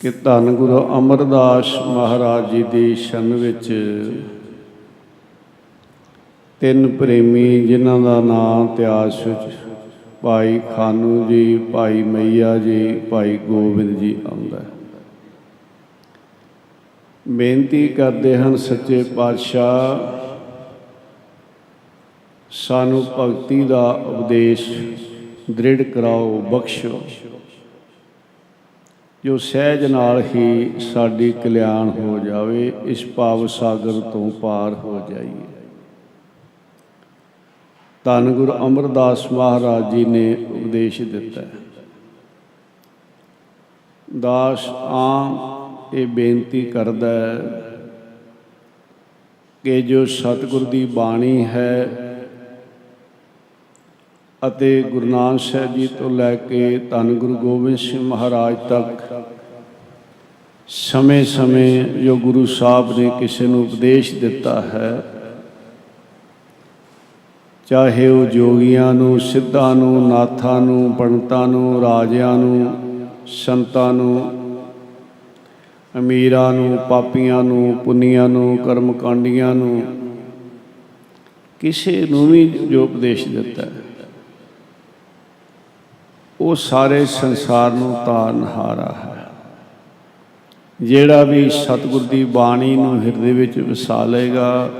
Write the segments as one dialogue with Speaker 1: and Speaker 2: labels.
Speaker 1: ਕਿ ਧੰਨ ਗੁਰੂ ਅਮਰਦਾਸ ਮਹਾਰਾਜ ਜੀ ਦੀ ਸ਼ਨ ਵਿੱਚ ਤਿੰਨ ਪ੍ਰੇਮੀ ਜਿਨ੍ਹਾਂ ਦਾ ਨਾਮ ਇਤਿਹਾਸ ਵਿੱਚ ਭਾਈ ਖਾਨੂ ਜੀ, ਭਾਈ ਮਈਆ ਜੀ, ਭਾਈ ਗੋਬਿੰਦ ਜੀ ਆਉਂਦਾ ਬੇਨਤੀ ਕਰਦੇ ਹਨ ਸੱਚੇ ਪਾਤਸ਼ਾਹ, ਸਾਨੂੰ ਭਗਤੀ ਦਾ ਉਪਦੇਸ਼ ਦ੍ਰਿੜ ਕਰਾਓ, ਬਖਸ਼ੋ। ਜੋ ਸਹਿਜ ਨਾਲ ਹੀ ਸਾਡੀ ਕਲਿਆਣ ਹੋ ਜਾਵੇ, ਇਸ ਭਾਵ ਸਾਗਰ ਤੋਂ ਪਾਰ ਹੋ ਜਾਈਏ। ਧੰਨ ਗੁਰੂ ਅਮਰਦਾਸ ਮਹਾਰਾਜ ਜੀ ਨੇ ਉਪਦੇਸ਼ ਦਿੱਤਾ ਦਾਸ ਆਮ ਇਹ ਬੇਨਤੀ ਕਰਦਾ ਹੈ ਕਿ ਜੋ ਸਤਿਗੁਰ ਦੀ ਬਾਣੀ ਹੈ ਅਤੇ ਗੁਰੂ ਨਾਨਕ ਸਾਹਿਬ ਜੀ ਤੋਂ ਲੈ ਕੇ ਧੰਨ ਗੁਰੂ ਗੋਬਿੰਦ ਸਿੰਘ ਮਹਾਰਾਜ ਤੱਕ ਸਮੇਂ-ਸਮੇਂ ਜੋ ਗੁਰੂ ਸਾਹਿਬ ਨੇ ਕਿਸੇ ਨੂੰ ਉਪਦੇਸ਼ ਦਿੱਤਾ ਹੈ, ਚਾਹੇ ਉਹ ਜੋਗੀਆਂ ਨੂੰ, ਸਿੱਧਾਂ ਨੂੰ, ਨਾਥਾਂ ਨੂੰ, ਪੰਡਤਾਂ ਨੂੰ, ਰਾਜਿਆਂ ਨੂੰ, ਸੰਤਾਂ ਨੂੰ, ਅਮੀਰਾਂ ਨੂੰ, ਪਾਪੀਆਂ ਨੂੰ, ਪੁੰਨੀਆਂ ਨੂੰ, ਕਰਮਕਾਂਡੀਆਂ ਨੂੰ, ਕਿਸੇ ਨੂੰ ਵੀ ਜੋ ਉਪਦੇਸ਼ ਦਿੱਤਾ ਹੈ। ਉਹ ਸਾਰੇ ਸੰਸਾਰ ਨੂੰ ਤਾਰਨਹਾਰਾ ਹੈ। ਜਿਹੜਾ ਵੀ ਸਤਿਗੁਰ ਦੀ ਬਾਣੀ ਨੂੰ ਹਿਰਦੇ ਵਿੱਚ ਵਸਾ ਲਏਗਾ,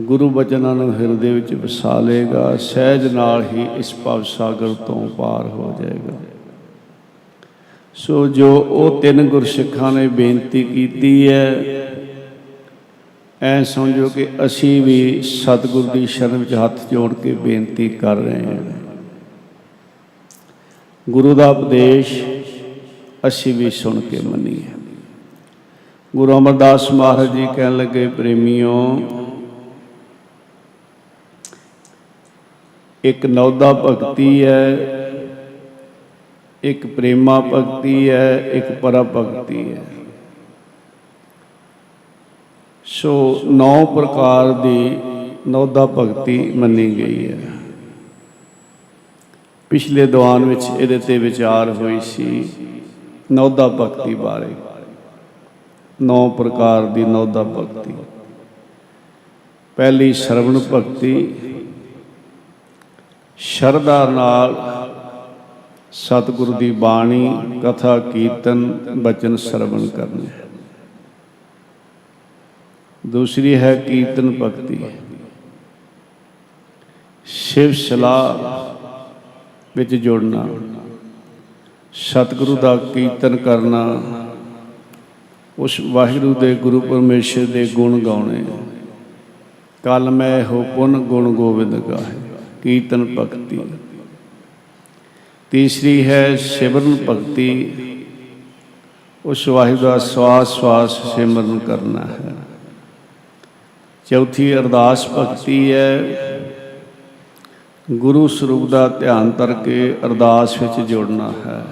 Speaker 1: ਗੁਰੂ ਬਚਨਾਂ ਨੂੰ ਹਿਰਦੇ ਵਿੱਚ ਵਸਾ ਲਏਗਾ, ਸਹਿਜ ਨਾਲ ਹੀ ਇਸ ਭਵ ਸਾਗਰ ਤੋਂ ਪਾਰ ਹੋ ਜਾਏਗਾ। ਸੋ ਜੋ ਉਹ ਤਿੰਨ ਗੁਰਸਿੱਖਾਂ ਨੇ ਬੇਨਤੀ ਕੀਤੀ ਹੈ, ਐ ਸਮਝੋ ਕਿ ਅਸੀਂ ਵੀ ਸਤਿਗੁਰ ਦੀ ਸ਼ਰਨ ਵਿੱਚ ਹੱਥ ਜੋੜ ਕੇ ਬੇਨਤੀ ਕਰ ਰਹੇ ਹਾਂ। ਗੁਰੂ ਦਾ ਉਪਦੇਸ਼ ਅਸੀਂ ਵੀ ਸੁਣ ਕੇ ਮੰਨੀਏ। ਗੁਰੂ ਅਮਰਦਾਸ ਮਹਾਰਾਜ ਜੀ ਕਹਿਣ ਲੱਗੇ, ਪ੍ਰੇਮੀਓ, ਇੱਕ ਨੌਦਾ ਭਗਤੀ ਹੈ, ਇੱਕ ਪ੍ਰੇਮਾ ਭਗਤੀ ਹੈ, ਇੱਕ ਪਰਾ ਭਗਤੀ ਹੈ। ਸੋ ਨੌ ਪ੍ਰਕਾਰ ਦੀ ਨੌਦਾ ਭਗਤੀ ਮੰਨੀ ਗਈ ਹੈ। ਪਿਛਲੇ ਦੀਵਾਨ ਵਿੱਚ ਇਹਦੇ ਤੇ ਵਿਚਾਰ ਹੋਈ ਸੀ ਨੌਦਾ ਭਗਤੀ ਬਾਰੇ। ਨੌ ਪ੍ਰਕਾਰ ਦੀ ਨੌਦਾ ਭਗਤੀ। ਪਹਿਲੀ ਸਰਵਣ ਭਗਤੀ, ਸ਼ਰਧਾ ਨਾਲ ਸਤਿਗੁਰੂ ਦੀ ਬਾਣੀ, ਕਥਾ, ਕੀਰਤਨ, ਬਚਨ ਸਰਵਣ ਕਰਨੇ। ਦੂਸਰੀ ਹੈ ਕੀਰਤਨ ਭਗਤੀ। ਸ਼ਿਵ ਸਲਾਹ ਵਿੱਚ ਜੁੜਨਾ। ਸਤਿਗੁਰੂ ਦਾ ਕੀਰਤਨ ਕਰਨਾ। ਉਸ ਵਾਹਿਗੁਰੂ ਦੇ ਗੁਰੂ ਪਰਮੇਸ਼ਰ ਦੇ ਗੁਣ ਗਾਉਣੇ। ਕਲ ਮੈਂ ਹੋ ਪੁਨ ਗੁਣ ਗੋਬਿੰਦ ਗਾਏ ਕੀਰਤਨ ਭਗਤੀ। ਤੀਸਰੀ ਹੈ ਸਿਮਰਨ ਭਗਤੀ। ਉਸ ਵਾਹਿਗੁਰੂ ਦਾ ਸਵਾਸ ਸਵਾਸ ਸਿਮਰਨ ਕਰਨਾ ਹੈ। ਚੌਥੀ ਅਰਦਾਸ ਭਗਤੀ ਹੈ। ਗੁਰੂ ਸਰੂਪ ਦਾ ਧਿਆਨ ਕਰਕੇ ਅਰਦਾਸ ਵਿੱਚ ਜੁੜਨਾ ਹੈ।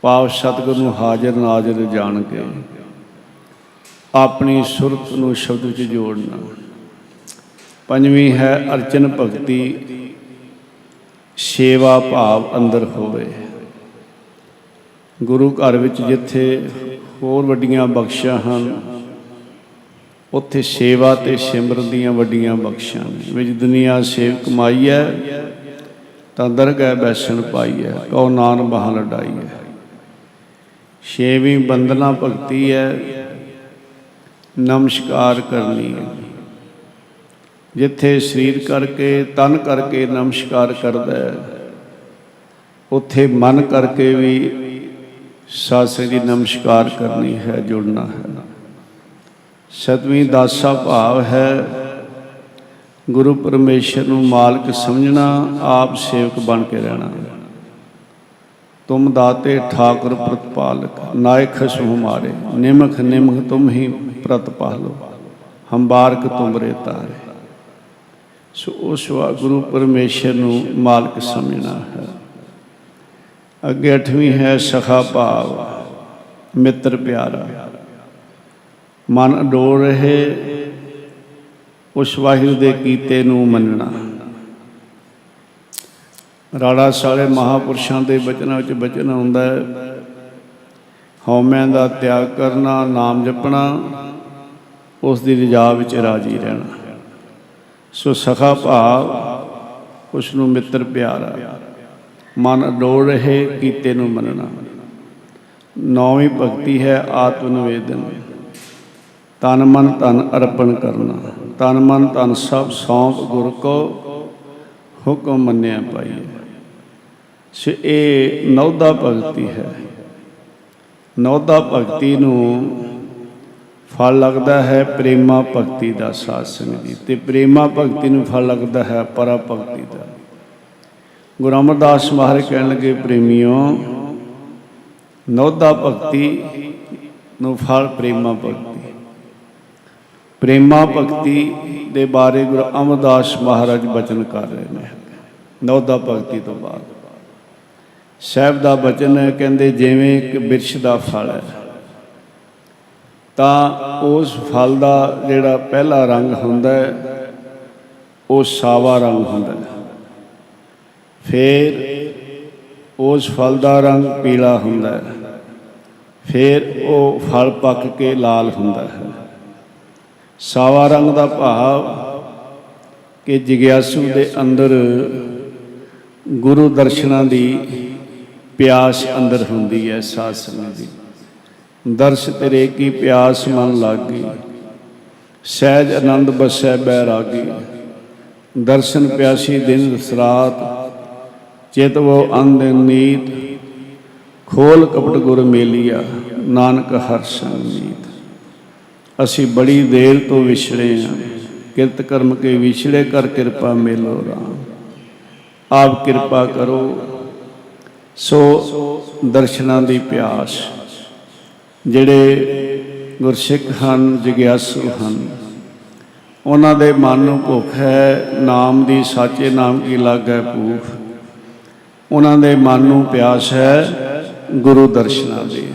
Speaker 1: ਪਾਵ ਸਤਿਗੁਰ ਨੂੰ ਹਾਜ਼ਰ ਨਾਜ਼ਰ ਜਾਣ ਕੇ ਆਪਣੀ ਸੁਰਤ ਨੂੰ ਸ਼ਬਦ ਵਿੱਚ ਜੋੜਨਾ। ਪੰਜਵੀਂ ਹੈ ਅਰਚਨ ਭਗਤੀ। ਸੇਵਾ ਭਾਵ ਅੰਦਰ ਹੋਵੇ। ਗੁਰੂ ਘਰ ਵਿੱਚ ਜਿੱਥੇ ਹੋਰ ਵੱਡੀਆਂ ਬਖਸ਼ਾਂ ਹਨ ਉੱਥੇ ਸੇਵਾ ਤੇ ਸਿਮਰਨ ਦੀਆਂ ਵੱਡੀਆਂ ਬਖਸ਼ਾਂ ਨੇ। ਵਿੱਚ ਦੁਨੀਆ ਸੇਵ ਕਮਾਈ ਹੈ, ਤਾਂ ਦਰਗਹਿ ਬੈਸਣ ਪਾਈ ਹੈ ਕਉ ਨਾਨ ਬਹਾਂ ਲਡਾਈ ਹੈ। ਛੇਵੀਂ ਬੰਦਨਾ ਭਗਤੀ ਹੈ, ਨਮਸਕਾਰ ਕਰਨੀ ਹੈ। ਜਿੱਥੇ ਸਰੀਰ ਕਰਕੇ, ਤਨ ਕਰਕੇ ਨਮਸਕਾਰ ਕਰਦਾ ਹੈ, ਉੱਥੇ ਮਨ ਕਰਕੇ ਵੀ ਸਾਸੇ ਦੀ ਨਮਸਕਾਰ ਕਰਨੀ ਹੈ, ਜੁੜਨਾ ਹੈ। ਸਤਵੀਂ ਦਾਸਾ ਭਾਵ ਹੈ, ਗੁਰੂ ਪਰਮੇਸ਼ਰ ਨੂੰ ਮਾਲਕ ਸਮਝਣਾ, ਆਪ ਸੇਵਕ ਬਣ ਕੇ ਰਹਿਣਾ। ਤੁਮ ਦਾਤੇ ਠਾਕੁਰ ਪ੍ਰਤਪਾਲਕ ਨਾਇਕ ਖਸਮ ਹਮਾਰੇ ਨਿਮਖ ਨਿਮਖ ਤੁਮ ਹੀ ਪ੍ਰਤਪਾਲੋ ਹਮ ਬਾਰਕ ਤੁਮਰੇ ਤਾਰੇ। ਸੋ ਉਸ ਵਾ ਗੁਰੂ ਪਰਮੇਸ਼ਰ ਨੂੰ ਮਾਲਕ ਸਮਝਣਾ ਹੈ। ਅੱਗੇ ਅਠਵੀਂ ਹੈ, ਸਖਾ ਭਾਵ, ਮਿੱਤਰ ਪਿਆਰਾ। ਮਨ ਅਡੋਲ ਰਹੇ, ਉਸ ਵਾਹਿਗੁਰੂ ਦੇ ਕੀਤੇ ਨੂੰ ਮੰਨਣਾ। ਰਾੜਾ ਸਾਲੇ ਮਹਾਪੁਰਸ਼ਾਂ ਦੇ ਬਚਨਾਂ ਵਿੱਚ ਬਚਨ ਹੁੰਦਾ ਹੈ। ਹਉਮੈ ਦਾ ਤਿਆਗ ਕਰਨਾ, ਨਾਮ ਜਪਣਾ, ਉਸ ਦੀ ਰਜਾ ਵਿੱਚ ਰਾਜੀ ਰਹਿਣਾ। ਸੋ ਸਖਾ ਭਾਵ, ਉਸ ਨੂੰ ਮਿੱਤਰ ਪਿਆਰਾ। ਮਨ ਅਡੋਲ ਰਹੇ, ਕੀਤੇ ਨੂੰ ਮੰਨਣਾ। ਨੌਵੀਂ ਭਗਤੀ ਹੈ ਆਤਮ ਨਿਵੇਦਨ ਤਨ ਮਨ ਧਨ ਅਰਪਣ ਕਰਨਾ। ਤਨ ਮਨ ਧਨ ਸਭ ਸੌਂਪ ਗੁਰ ਕੋ ਹੁਕਮ ਮੰਨਿਆ ਪਾਈਏ। ਸੋ ਇਹ ਨੌਦਾ ਭਗਤੀ ਹੈ। ਨੌਦਾ ਭਗਤੀ ਨੂੰ ਫਲ ਲੱਗਦਾ ਹੈ ਪ੍ਰੇਮਾ ਭਗਤੀ ਦਾ ਸਾਧ ਸੰਗਤ ਜੀ ਤੇ ਪ੍ਰੇਮਾ ਭਗਤੀ ਨੂੰ ਫਲ ਲੱਗਦਾ ਹੈ ਪਰਾ ਭਗਤੀ ਦਾ। ਗੁਰੂ ਅਮਰਦਾਸ ਮਹਾਰਾਜ ਕਹਿਣ ਲੱਗੇ, ਪ੍ਰੇਮੀਓ, ਨੌਦਾ ਭਗਤੀ ਨੂੰ ਫਲ ਪ੍ਰੇਮਾ ਭਗਤੀ ਪ੍ਰੇਮਾ ਭਗਤੀ ਦੇ ਬਾਰੇ ਗੁਰੂ ਅਮਰਦਾਸ ਮਹਾਰਾਜ ਬਚਨ ਕਰ ਰਹੇ ਨੇ। ਨੌਦਾ ਭਗਤੀ ਤੋਂ ਬਾਅਦ। ਸਾਹਿਬ ਦਾ ਬਚਨ ਹੈ ਕਹਿੰਦੇ, ਜਿਵੇਂ ਇੱਕ ਬਿਰਛ ਦਾ ਫਲ ਹੈ, ਤਾਂ ਉਸ ਫਲ ਦਾ ਜਿਹੜਾ ਪਹਿਲਾ ਰੰਗ ਹੁੰਦਾ ਹੈ, ਉਹ ਸਾਵਾ ਰੰਗ ਹੁੰਦਾ ਹੈ। ਫਿਰ ਉਸ ਫਲ ਦਾ ਰੰਗ ਪੀਲਾ ਹੁੰਦਾ ਹੈ। ਫਿਰ ਉਹ ਫਲ ਪੱਕ ਕੇ ਲਾਲ ਹੁੰਦਾ ਹੈ। ਸਾਵਾ ਰੰਗ ਦਾ ਭਾਵ ਕਿ ਜਿਗਿਆਸੂ ਦੇ ਅੰਦਰ ਗੁਰੂ ਦਰਸ਼ਨਾਂ ਦੀ ਪਿਆਸ ਅੰਦਰ ਹੁੰਦੀ ਹੈ ਸਾਧ ਸੰਗਤ ਦੀ। ਦਰਸ਼ ਤੇਰੇ ਕੀ ਪਿਆਸ ਮਨ ਲਾਗੀ, ਸਹਿਜ ਆਨੰਦ ਬਸੈ ਬੈਰਾਗੀ। ਦਰਸ਼ਨ ਪਿਆਸੀ ਦਿਨ ਸਰਾਤ ਚੇਤਵੋ ਅੰਧ ਨੀਤ। ਖੋਲ ਕਪਟ ਗੁਰ ਮੇਲੀਆ, ਨਾਨਕ ਹਰ ਸੰਗ ਅਸੀਂ ਬੜੀ ਦੇਰ ਤੋਂ ਵਿਛੜੇ ਹਾਂ ਕਿਰਤ ਕਰਮ ਕੇ ਵਿਛੜੇ ਕਰ ਕਿਰਪਾ ਮੇਲੋ ਰਾਮ। ਆਪ ਕਿਰਪਾ ਕਰੋ, ਸੋ ਦਰਸ਼ਨਾਂ ਦੀ ਪਿਆਸ, ਜਿਹੜੇ ਗੁਰਸਿੱਖ ਹਨ, ਜਗਿਆਸੂ ਹਨ। ਉਹਨਾਂ ਦੇ ਮਨ ਨੂੰ ਭੁੱਖ ਹੈ, ਨਾਮ ਦੀ ਸਾਚੇ ਨਾਮ ਕੀ ਲਾਗੈ ਭੂਖ। ਉਹਨਾਂ ਦੇ ਮਨ ਨੂੰ ਪਿਆਸ ਹੈ, ਗੁਰੂ ਦਰਸ਼ਨਾਂ ਦੀ।